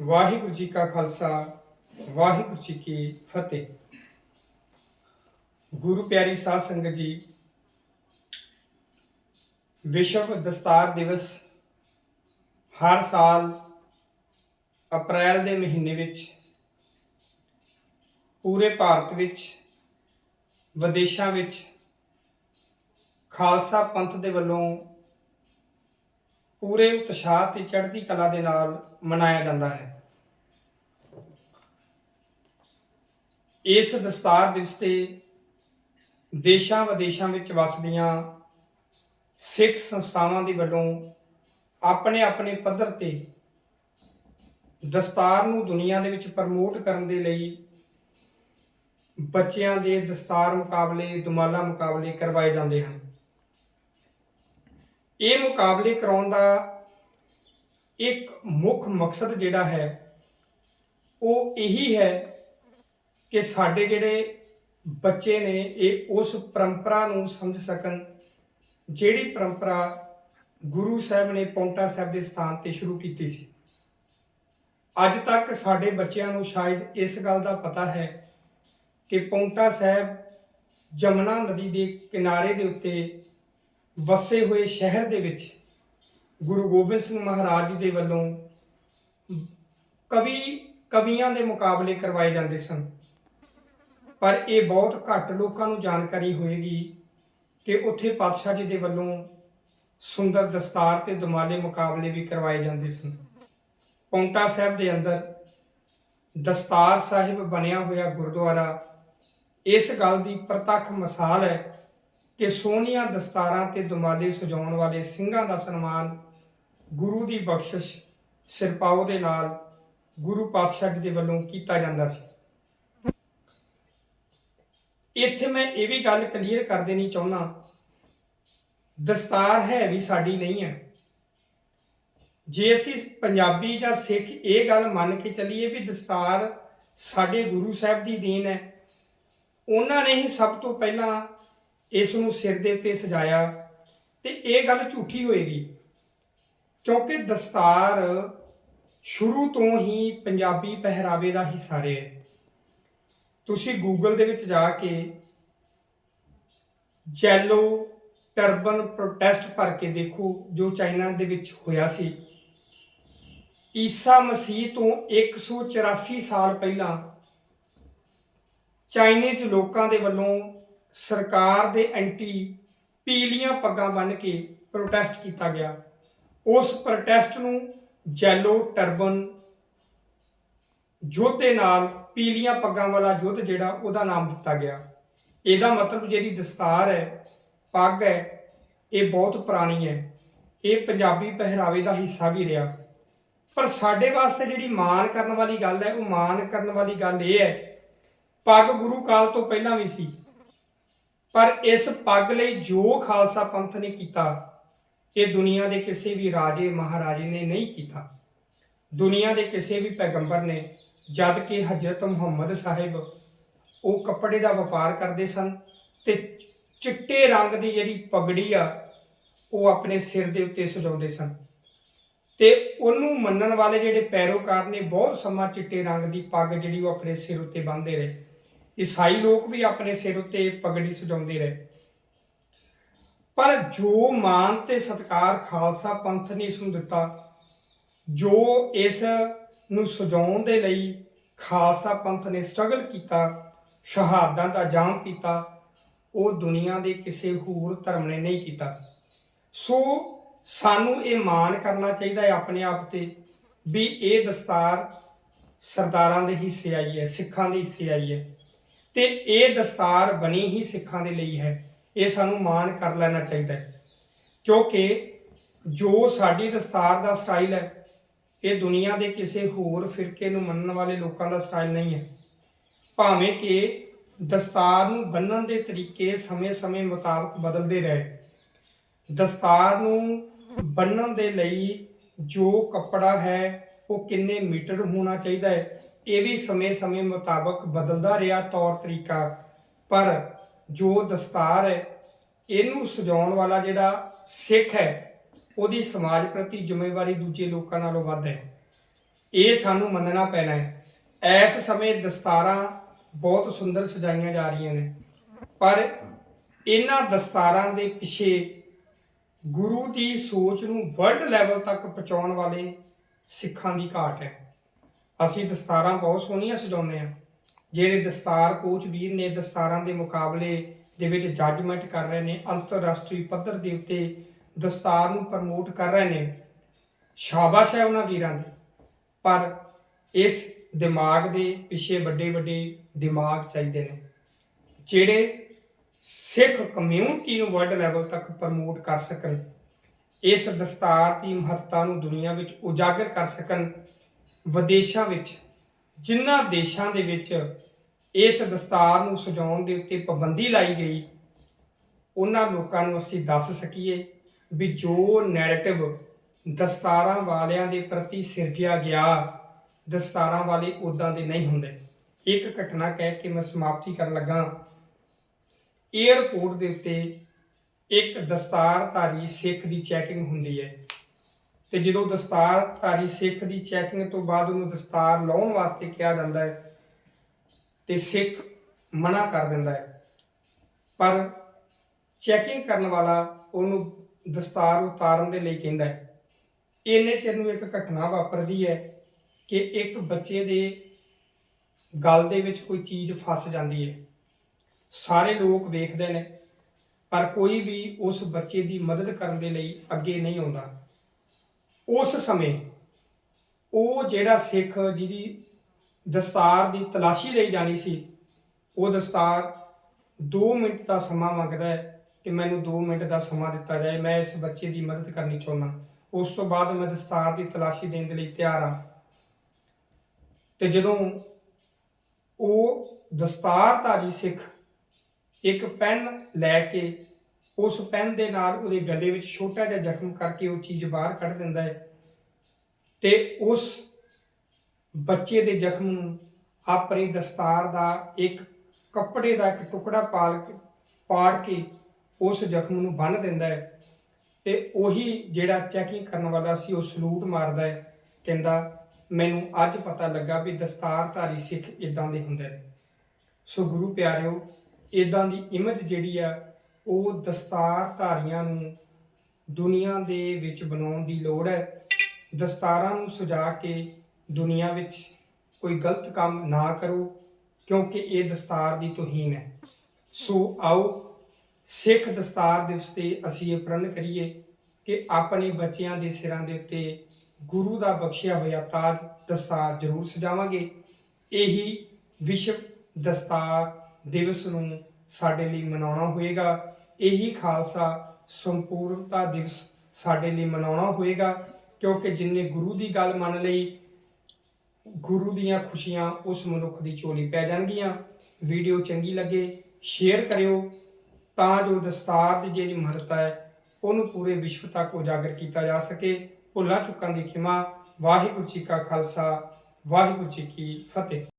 ਵਾਹਿਗੁਰੂ ਜੀ ਕਾ ਖਾਲਸਾ, ਵਾਹਿਗੁਰੂ ਜੀ ਕੀ ਫਤਿਹ। ਗੁਰੂ ਪਿਆਰੀ ਸਾਧ ਸੰਗਤ ਜੀ, ਵਿਸ਼ਵ ਦਸਤਾਰ ਦਿਵਸ ਹਰ ਸਾਲ ਅਪ੍ਰੈਲ ਦੇ ਮਹੀਨੇ ਵਿੱਚ ਪੂਰੇ ਭਾਰਤ ਵਿੱਚ, ਵਿਦੇਸ਼ਾਂ ਵਿੱਚ ਖਾਲਸਾ ਪੰਥ ਦੇ ਵੱਲੋਂ ਪੂਰੇ ਉਤਸ਼ਾਹ ਤੇ ਚੜ੍ਹਦੀ ਕਲਾ ਦੇ ਨਾਲ ਮਨਾਇਆ ਜਾਂਦਾ ਹੈ। ਇਸ ਦਸਤਾਰ ਦਿਵਸ ਤੇ ਦੇਸ਼ਾਂ ਵਿਦੇਸ਼ਾਂ ਵਿੱਚ ਵਸਦੀਆਂ ਸਿੱਖ ਸੰਸਥਾਵਾਂ ਦੀ ਵੱਲੋਂ ਆਪਣੇ ਆਪਣੇ ਪੱਧਰ ਤੇ ਦਸਤਾਰ ਨੂੰ ਦੁਨੀਆ ਦੇ ਵਿੱਚ ਪ੍ਰਮੋਟ ਕਰਨ ਦੇ ਲਈ ਬੱਚਿਆਂ ਦੇ ਦਸਤਾਰ ਮੁਕਾਬਲੇ, ਦੁਮਾਲਾ ਮੁਕਾਬਲੇ ਕਰਵਾਏ ਜਾਂਦੇ ਹਨ। ਇਹ ਮੁਕਾਬਲੇ ਕਰਾਉਣ ਦਾ ਇੱਕ ਮੁੱਖ ਮਕਸਦ ਜਿਹੜਾ ਹੈ, ਉਹ ਇਹੀ ਹੈ ਕਿ ਸਾਡੇ ਜਿਹੜੇ ਬੱਚੇ ਨੇ, ਇਹ ਉਸ ਪਰੰਪਰਾ ਨੂੰ ਸਮਝ ਸਕਣ, ਜਿਹੜੀ ਪਰੰਪਰਾ ਗੁਰੂ ਸਾਹਿਬ ਨੇ ਪੌਂਟਾ ਸਾਹਿਬ ਦੇ ਸਥਾਨ ਤੇ ਸ਼ੁਰੂ ਕੀਤੀ ਸੀ। ਅੱਜ ਤੱਕ ਸਾਡੇ ਬੱਚਿਆਂ ਨੂੰ ਸ਼ਾਇਦ ਇਸ ਗੱਲ ਦਾ ਪਤਾ ਹੈ ਕਿ ਪੌਂਟਾ ਸਾਹਿਬ ਜਮਨਾ ਨਦੀ ਦੇ ਕਿਨਾਰੇ ਦੇ ਉੱਤੇ ਵਸੇ ਹੋਏ ਸ਼ਹਿਰ ਦੇ ਵਿੱਚ ਗੁਰੂ ਗੋਬਿੰਦ ਸਿੰਘ ਮਹਾਰਾਜ ਜੀ ਦੇ ਵੱਲੋਂ ਕਵੀ, ਕਵੀਆਂ ਦੇ ਮੁਕਾਬਲੇ ਕਰਵਾਏ ਜਾਂਦੇ ਸਨ। ਪਰ ਇਹ ਬਹੁਤ ਘੱਟ ਲੋਕਾਂ ਨੂੰ ਜਾਣਕਾਰੀ ਹੋਏਗੀ ਕਿ ਉੱਥੇ ਪਾਤਸ਼ਾਹ ਜੀ ਦੇ ਵੱਲੋਂ ਸੁੰਦਰ ਦਸਤਾਰ ਤੇ ਦੁਮਾਲੇ ਮੁਕਾਬਲੇ ਵੀ ਕਰਵਾਏ ਜਾਂਦੇ ਸਨ। ਪੌਂਟਾ ਸਾਹਿਬ ਦੇ ਅੰਦਰ ਦਸਤਾਰ ਸਾਹਿਬ ਬਣਿਆ ਹੋਇਆ ਗੁਰਦੁਆਰਾ ਇਸ ਗੱਲ ਦੀ ਪ੍ਰਤੱਖ ਮਿਸਾਲ ਹੈ ਕਿ ਸੋਹਣੀਆਂ ਦਸਤਾਰਾਂ ਤੇ ਦੁਮਾਲੇ ਸਜਾਉਣ ਵਾਲੇ ਸਿੰਘਾਂ ਦਾ ਸਨਮਾਨ ਗੁਰੂ ਦੀ ਬਖਸ਼ਿਸ਼ ਸਿਰਪਾਓ ਦੇ ਨਾਲ ਗੁਰੂ ਪਾਤਸ਼ਾਹ ਜੀ ਦੇ ਵੱਲੋਂ ਕੀਤਾ ਜਾਂਦਾ ਸੀ। ਇੱਥੇ ਮੈਂ ਇਹ ਵੀ ਗੱਲ ਕਲੀਅਰ ਕਰ ਦੇਣੀ ਚਾਹੁੰਦਾ, ਦਸਤਾਰ ਹੈ ਵੀ ਸਾਡੀ ਨਹੀਂ ਹੈ। ਜੇ ਅਸੀਂ ਪੰਜਾਬੀ ਜਾਂ ਸਿੱਖ ਇਹ ਗੱਲ ਮੰਨ ਕੇ ਚੱਲੀਏ ਵੀ ਦਸਤਾਰ ਸਾਡੇ ਗੁਰੂ ਸਾਹਿਬ ਦੀ ਦੇਣ ਹੈ, ਉਹਨਾਂ ਨੇ ਹੀ ਸਭ ਤੋਂ ਪਹਿਲਾਂ ਇਸ ਨੂੰ ਸਿਰ ਦੇ ਉੱਤੇ ਸਜਾਇਆ ਤੇ ਇਹ ਗੱਲ ਝੂਠੀ ਹੋਏਗੀ। ਕਿਉਂਕਿ ਦਸਤਾਰ ਸ਼ੁਰੂ ਤੋਂ ਹੀ ਪੰਜਾਬੀ ਪਹਿਰਾਵੇ ਦਾ ਹਿੱਸਾ ਰਿਹਾ ਹੈ। ਤੁਸੀਂ ਗੂਗਲ ਦੇ ਵਿੱਚ ਜਾ ਕੇ ਜੈਲੋ ਟਰਬਨ ਪ੍ਰੋਟੈਸਟ ਭਰ ਕੇ ਦੇਖੋ, ਜੋ ਚਾਈਨਾ ਦੇ ਵਿੱਚ ਹੋਇਆ ਸੀ। ਈਸਾ ਮਸੀਹ ਤੋਂ 184 ਸਾਲ ਪਹਿਲਾਂ ਚਾਈਨੇ 'ਚ ਲੋਕਾਂ ਦੇ ਵੱਲੋਂ ਸਰਕਾਰ ਦੇ ਐਂਟੀ ਪੀਲੀਆਂ ਪੱਗਾਂ ਬੰਨ੍ਹ ਕੇ ਪ੍ਰੋਟੈਸਟ ਕੀਤਾ ਗਿਆ। ਉਸ ਪ੍ਰੋਟੈਸਟ ਨੂੰ ਜੈਲੋ ਟਰਬਨ ਯੁੱਧ ਦੇ ਨਾਲ ਪੀਲੀਆਂ ਪੱਗਾਂ ਵਾਲਾ ਯੁੱਧ ਜਿਹੜਾ ਉਹਦਾ ਨਾਮ ਦਿੱਤਾ ਗਿਆ। ਇਹਦਾ ਮਤਲਬ ਜਿਹੜੀ ਦਸਤਾਰ ਹੈ, ਪੱਗ ਹੈ, ਇਹ ਬਹੁਤ ਪੁਰਾਣੀ ਹੈ। ਇਹ ਪੰਜਾਬੀ ਪਹਿਰਾਵੇ ਦਾ ਹਿੱਸਾ ਵੀ ਰਿਹਾ। ਪਰ ਸਾਡੇ ਵਾਸਤੇ ਜਿਹੜੀ ਮਾਣ ਕਰਨ ਵਾਲੀ ਗੱਲ ਹੈ, ਉਹ ਮਾਣ ਕਰਨ ਵਾਲੀ ਗੱਲ ਇਹ ਹੈ, ਪੱਗ ਗੁਰੂ ਕਾਲ ਤੋਂ ਪਹਿਲਾਂ ਵੀ ਸੀ। ਪਰ ਇਸ ਪੱਗ ਲਈ ਜੋ ਖਾਲਸਾ ਪੰਥ ਨੇ ਕੀਤਾ, ਇਹ ਦੁਨੀਆ ਦੇ ਕਿਸੇ ਵੀ ਰਾਜੇ, ਮਹਾਰਾਜੇ ਨੇ ਨਹੀਂ ਕੀਤਾ। ਦੁਨੀਆ ਦੇ ਕਿਸੇ ਵੀ ਪੈਗੰਬਰ ਨੇ, ਜਦ ਕਿ ਹਜ਼ਰਤ ਮੁਹੰਮਦ ਸਾਹਿਬ ਉਹ ਕੱਪੜੇ ਦਾ ਵਪਾਰ ਕਰਦੇ ਸਨ ਤੇ ਚਿੱਟੇ ਰੰਗ ਦੀ ਜਿਹੜੀ ਪਗੜੀ ਆ, ਉਹ ਆਪਣੇ ਸਿਰ ਦੇ ਉੱਤੇ ਸਜਾਉਂਦੇ ਸਨ। ਤੇ ਉਹਨੂੰ ਮੰਨਣ ਵਾਲੇ ਜਿਹੜੇ ਪੈਰੋਕਾਰ ਨੇ ਬਹੁਤ ਸਮਾਂ ਚਿੱਟੇ ਰੰਗ ਦੀ ਪੱਗ ਜਿਹੜੀ ਉਹ ਆਪਣੇ ਸਿਰ ਉੱਤੇ ਬੰਨ੍ਹਦੇ ਰਹੇ। ਈਸਾਈ ਲੋਕ ਵੀ ਆਪਣੇ ਸਿਰ ਉੱਤੇ ਪਗੜੀ ਸਜਾਉਂਦੇ ਰਹੇ। ਪਰ ਜੋ ਮਾਨ ਤੇ ਸਤਕਾਰ ਖਾਲਸਾ ਪੰਥ ਨੇ ਇਸ ਨੂੰ ਦਿੱਤਾ, ਜੋ ਇਸ ਨੂੰ ਸਜਾਉਣ ਦੇ ਲਈ ਖਾਲਸਾ ਪੰਥ ਨੇ ਸਟਰਗਲ ਕੀਤਾ ਸ਼ਹਾਦਾਂ ਦਾ ਜਾਮ ਪੀਤਾ, ਉਹ ਦੁਨੀਆ ਦੇ ਕਿਸੇ ਹੋਰ ਧਰਮ ਨੇ ਨਹੀਂ ਕੀਤਾ। ਸੋ ਸਾਨੂੰ ਇਹ ਮਾਣ ਕਰਨਾ ਚਾਹੀਦਾ ਹੈ ਆਪਣੇ ਆਪ ਤੇ ਵੀ ਇਹ ਦਸਤਾਰ ਸਰਦਾਰਾਂ ਦੇ ਹਿੱਸੇ ਆਈ ਹੈ, ਸਿੱਖਾਂ ਦੇ ਹਿੱਸੇ ਆਈ ਹੈ। ਤੇ ਇਹ ਦਸਤਾਰ ਬਣੀ ਹੀ ਸਿੱਖਾਂ ਦੇ ਲਈ ਹੈ। ਇਹ ਸਾਨੂੰ ਮਾਣ ਕਰ ਲੈਣਾ ਚਾਹੀਦਾ ਹੈ। ਕਿਉਂਕਿ ਜੋ ਸਾਡੀ ਦਸਤਾਰ ਦਾ ਸਟਾਈਲ ਹੈ, ਇਹ ਦੁਨੀਆ ਦੇ ਕਿਸੇ ਹੋਰ ਫਿਰਕੇ ਨੂੰ ਮੰਨਣ ਵਾਲੇ ਲੋਕਾਂ ਦਾ ਸਟਾਈਲ ਨਹੀਂ ਹੈ। ਭਾਵੇਂ ਕਿ ਦਸਤਾਰ ਨੂੰ ਬੰਨਣ ਦੇ ਤਰੀਕੇ ਸਮੇਂ-ਸਮੇਂ ਮੁਤਾਬਕ ਬਦਲਦੇ ਰਹੇ। ਦਸਤਾਰ ਨੂੰ ਬੰਨਣ ਦੇ ਲਈ ਜੋ ਕੱਪੜਾ ਹੈ ਉਹ ਕਿੰਨੇ ਮੀਟਰ ਹੋਣਾ ਚਾਹੀਦਾ ਹੈ, ਇਹ ਵੀ ਸਮੇਂ-ਸਮੇਂ ਮੁਤਾਬਕ ਬਦਲਦਾ ਰਿਹਾ ਤੌਰ ਤਰੀਕਾ। ਪਰ ਜੋ ਦਸਤਾਰ ਹੈ, ਇਹਨੂੰ ਸਜਾਉਣ ਵਾਲਾ ਜਿਹੜਾ ਸਿੱਖ ਹੈ, ਉਹਦੀ ਸਮਾਜ ਪ੍ਰਤੀ ਜ਼ਿੰਮੇਵਾਰੀ ਦੂਜੇ ਲੋਕਾਂ ਨਾਲੋਂ ਵੱਧ ਹੈ। ਇਹ ਸਾਨੂੰ ਮੰਨਣਾ ਪੈਣਾ ਹੈ। ਇਸ ਸਮੇਂ ਦਸਤਾਰਾਂ ਬਹੁਤ ਸੁੰਦਰ ਸਜਾਈਆਂ ਜਾ ਰਹੀਆਂ ਨੇ। ਪਰ ਇਹਨਾਂ ਦਸਤਾਰਾਂ ਦੇ ਪਿੱਛੇ ਗੁਰੂ ਦੀ ਸੋਚ ਨੂੰ ਵਰਲਡ ਲੈਵਲ ਤੱਕ ਪਹੁੰਚਾਉਣ ਵਾਲੇ ਸਿੱਖਾਂ ਦੀ ਘਾਟ ਹੈ। ਅਸੀਂ ਦਸਤਾਰਾਂ ਬਹੁਤ ਸੋਹਣੀਆਂ ਸਜਾਉਂਦੇ ਆ ਜਿਹੜੇ ਦਸਤਾਰ ਕੋਚ ਵੀਰ ਨੇ ਦਸਤਾਰਾਂ ਦੇ ਮੁਕਾਬਲੇ ਦੇ ਵਿੱਚ ਜੱਜਮੈਂਟ ਕਰ ਰਹੇ ਨੇ, ਅੰਤਰਰਾਸ਼ਟਰੀ ਪੱਧਰ ਦੇ ਉੱਤੇ ਦਸਤਾਰ ਨੂੰ ਪ੍ਰਮੋਟ ਕਰ ਰਹੇ ਨੇ, ਸ਼ਾਬਾਸ਼ ਹੈ ਉਹਨਾਂ ਵੀਰਾਂ ਦੀ। ਪਰ ਇਸ ਦਿਮਾਗ ਦੇ ਪਿੱਛੇ ਵੱਡੇ ਵੱਡੇ ਦਿਮਾਗ ਚਾਹੀਦੇ ਨੇ, ਜਿਹੜੇ ਸਿੱਖ ਕਮਿਊਨਿਟੀ ਨੂੰ ਵਰਲਡ ਲੈਵਲ ਤੱਕ ਪ੍ਰਮੋਟ ਕਰ ਸਕਣ। ਇਸ ਦਸਤਾਰ ਦੀ ਮਹੱਤਤਾ ਨੂੰ ਦੁਨੀਆ ਵਿੱਚ ਉਜਾਗਰ ਕਰ ਸਕਣ ਵਿਦੇਸ਼ਾਂ ਵਿੱਚ, ਜਿਨ੍ਹਾਂ ਦੇਸ਼ਾਂ ਦੇ ਵਿੱਚ ਇਸ ਦਸਤਾਰ ਨੂੰ ਸਜਾਉਣ ਦੇ ਉੱਤੇ ਪਾਬੰਦੀ ਲਾਈ ਗਈ, ਉਹਨਾਂ ਲੋਕਾਂ ਨੂੰ ਅਸੀਂ ਦੱਸ ਸਕੀਏ ਵੀ ਜੋ ਨੈਰੇਟਿਵ ਦਸਤਾਰਾਂ ਵਾਲਿਆਂ ਦੇ ਪ੍ਰਤੀ ਸਿਰਜਿਆ ਗਿਆ, ਦਸਤਾਰਾਂ ਵਾਲੇ ਉਦਾਂ ਦੇ ਨਹੀਂ ਹੁੰਦੇ। ਇੱਕ ਘਟਨਾ ਕਹਿ ਕੇ ਮੈਂ ਸਮਾਪਤੀ ਕਰਨ ਲੱਗਾ। 에ਅਰਪੋਰਟ ਦੇ ਉੱਤੇ ਇੱਕ ਦਸਤਾਰਧਾਰੀ ਸਿੱਖ ਦੀ ਚੈਕਿੰਗ ਹੁੰਦੀ ਹੈ। ਤੇ ਜਦੋਂ ਦਸਤਾਰਧਾਰੀ ਸਿੱਖ ਦੀ ਚੈਕਿੰਗ ਤੋਂ ਬਾਅਦ ਉਹਨੂੰ ਦਸਤਾਰ ਲਾਉਣ ਵਾਸਤੇ ਕਿਹਾ ਜਾਂਦਾ ਹੈ, ਤੇ ਸਿੱਖ ਮਨਾ ਕਰ ਦਿੰਦਾ ਹੈ। ਪਰ ਚੈਕਿੰਗ ਕਰਨ ਵਾਲਾ ਉਹਨੂੰ ਦਸਤਾਰ ਉਤਾਰਨ ਦੇ ਲਈ ਕਹਿੰਦਾ ਹੈ। ਇੰਨੇ ਚਿਰ ਨੂੰ ਇੱਕ ਘਟਨਾ ਵਾਪਰਦੀ ਹੈ ਕਿ ਇੱਕ ਬੱਚੇ ਦੇ ਗਲ ਦੇ ਵਿੱਚ ਕੋਈ ਚੀਜ਼ ਫਸ ਜਾਂਦੀ ਹੈ। ਸਾਰੇ ਲੋਕ ਵੇਖਦੇ ਨੇ ਪਰ ਕੋਈ ਵੀ ਉਸ ਬੱਚੇ ਦੀ ਮਦਦ ਕਰਨ ਦੇ ਲਈ ਅੱਗੇ ਨਹੀਂ ਆਉਂਦਾ। ਉਸ ਸਮੇਂ ਉਹ ਜਿਹੜਾ ਸਿੱਖ ਜਿਹਦੀ ਦਸਤਾਰ ਦੀ ਤਲਾਸ਼ੀ ਲਈ ਜਾਣੀ ਸੀ, ਉਹ ਦਸਤਾਰ 2 ਮਿੰਟ ਦਾ ਸਮਾਂ ਮੰਗਦਾ ਹੈ ਕਿ ਮੈਨੂੰ 2 ਮਿੰਟ ਦਾ ਸਮਾਂ ਦਿੱਤਾ ਜਾਏ, ਮੈਂ ਇਸ ਬੱਚੇ ਦੀ ਮਦਦ ਕਰਨੀ ਚਾਹੁੰਦਾ। ਉਸ ਤੋਂ ਬਾਅਦ ਮੈਂ ਦਸਤਾਰ ਦੀ ਤਲਾਸ਼ੀ ਦੇਣ ਦੇ ਲਈ ਤਿਆਰ ਹਾਂ। ਤੇ ਜਦੋਂ ਉਹ ਦਸਤਾਰਧਾਰੀ ਸਿੱਖ ਇੱਕ ਪੈਨ ਲੈ ਕੇ ਉਸ ਪੈਨ ਦੇ ਨਾਲ ਉਹਦੇ ਗਲੇ ਵਿੱਚ ਛੋਟਾ ਜਿਹਾ ਜ਼ਖਮ ਕਰਕੇ ਉਹ ਚੀਜ਼ ਬਾਹਰ ਕੱਢ ਦਿੰਦਾ ਹੈ ਤੇ ਉਸ ਬੱਚੇ ਦੇ ਜ਼ਖਮ ਨੂੰ ਆਪਣੀ ਦਸਤਾਰ ਦਾ ਇੱਕ ਕੱਪੜੇ ਦਾ ਇੱਕ ਟੁਕੜਾ ਪਾਲ ਕੇ, ਪਾੜ ਕੇ ਉਸ ਜ਼ਖਮ ਨੂੰ ਬੰਨ੍ਹ ਦਿੰਦਾ ਹੈ ਤੇ ਉਹੀ ਜਿਹੜਾ ਚੈਕਿੰਗ ਕਰਨ ਵਾਲਾ ਸੀ ਉਹ ਸਲੂਟ ਮਾਰਦਾ ਹੈ, ਕਹਿੰਦਾ, ਮੈਨੂੰ ਅੱਜ ਪਤਾ ਲੱਗਾ ਵੀ ਦਸਤਾਰਧਾਰੀ ਸਿੱਖ ਇਦਾਂ ਦੇ ਹੁੰਦੇ ਨੇ। ਸੋ ਗੁਰੂ ਪਿਆਰਿਓ ਇਦਾਂ ਦੀ ਇਮੇਜ ਜਿਹੜੀ ਆ, ਉਹ ਦਸਤਾਰਧਾਰੀਆਂ ਨੂੰ ਦੁਨੀਆ ਦੇ ਵਿੱਚ ਬਣਾਉਣ ਦੀ ਲੋੜ ਹੈ। ਦਸਤਾਰਾਂ ਨੂੰ ਸਜਾ ਕੇ ਦੁਨੀਆ ਵਿੱਚ ਕੋਈ ਗਲਤ ਕੰਮ ਨਾ ਕਰੋ, ਕਿਉਂਕਿ ਇਹ ਦਸਤਾਰ ਦੀ ਤੋਹੀਨ ਹੈ। ਸੋ ਆਓ, ਸਿੱਖ ਦਸਤਾਰ ਦਿਵਸ ਤੇ ਅਸੀਂ ਇਹ ਪ੍ਰਣ ਕਰੀਏ ਕਿ ਆਪਣੇ ਬੱਚਿਆਂ ਦੇ ਸਿਰਾਂ ਦੇ ਉੱਤੇ ਗੁਰੂ ਦਾ ਬਖਸ਼ਿਆ ਹੋਇਆ ਤਾਜ ਦਸਤਾਰ ਜ਼ਰੂਰ ਸਜਾਵਾਂਗੇ। ਇਹੀ ਵਿਸ਼ਵ ਦਸਤਾਰ ਦਿਵਸ ਨੂੰ ਸਾਡੇ ਲਈ ਮਨਾਉਣਾ ਹੋਏਗਾ। ਇਹੀ ਖਾਲਸਾ ਸੰਪੂਰਨਤਾ ਦਿਵਸ ਸਾਡੇ ਲਈ ਮਨਾਉਣਾ ਹੋਏਗਾ, ਕਿਉਂਕਿ ਜਿੰਨੇ ਗੁਰੂ ਦੀ ਗੱਲ ਮੰਨ ਲਈ, ਗੁਰੂ ਦੀਆਂ ਖੁਸ਼ੀਆਂ ਉਸ ਮਨੁੱਖ ਦੀ ਚੋਲੀ ਪੈ ਜਾਣਗੀਆਂ। ਵੀਡੀਓ ਚੰਗੀ ਲੱਗੇ, ਸ਼ੇਅਰ ਕਰਿਓ, ਤਾਂ ਜੋ ਦਸਤਾਰ ਦੀ ਜਿਹੜੀ ਮਹੱਤਤਾ ਹੈ, ਉਹਨੂੰ ਪੂਰੇ ਵਿਸ਼ਵ ਤੱਕ ਉਜਾਗਰ ਕੀਤਾ ਜਾ ਸਕੇ। ਭੁੱਲਾਂ ਚੁੱਕਾਂ ਦੀ ਖਿਮਾ। ਵਾਹਿਗੁਰੂ ਜੀ ਕਾ ਖਾਲਸਾ, ਵਾਹਿਗੁਰੂ ਜੀ ਕੀ ਫਤਿਹ।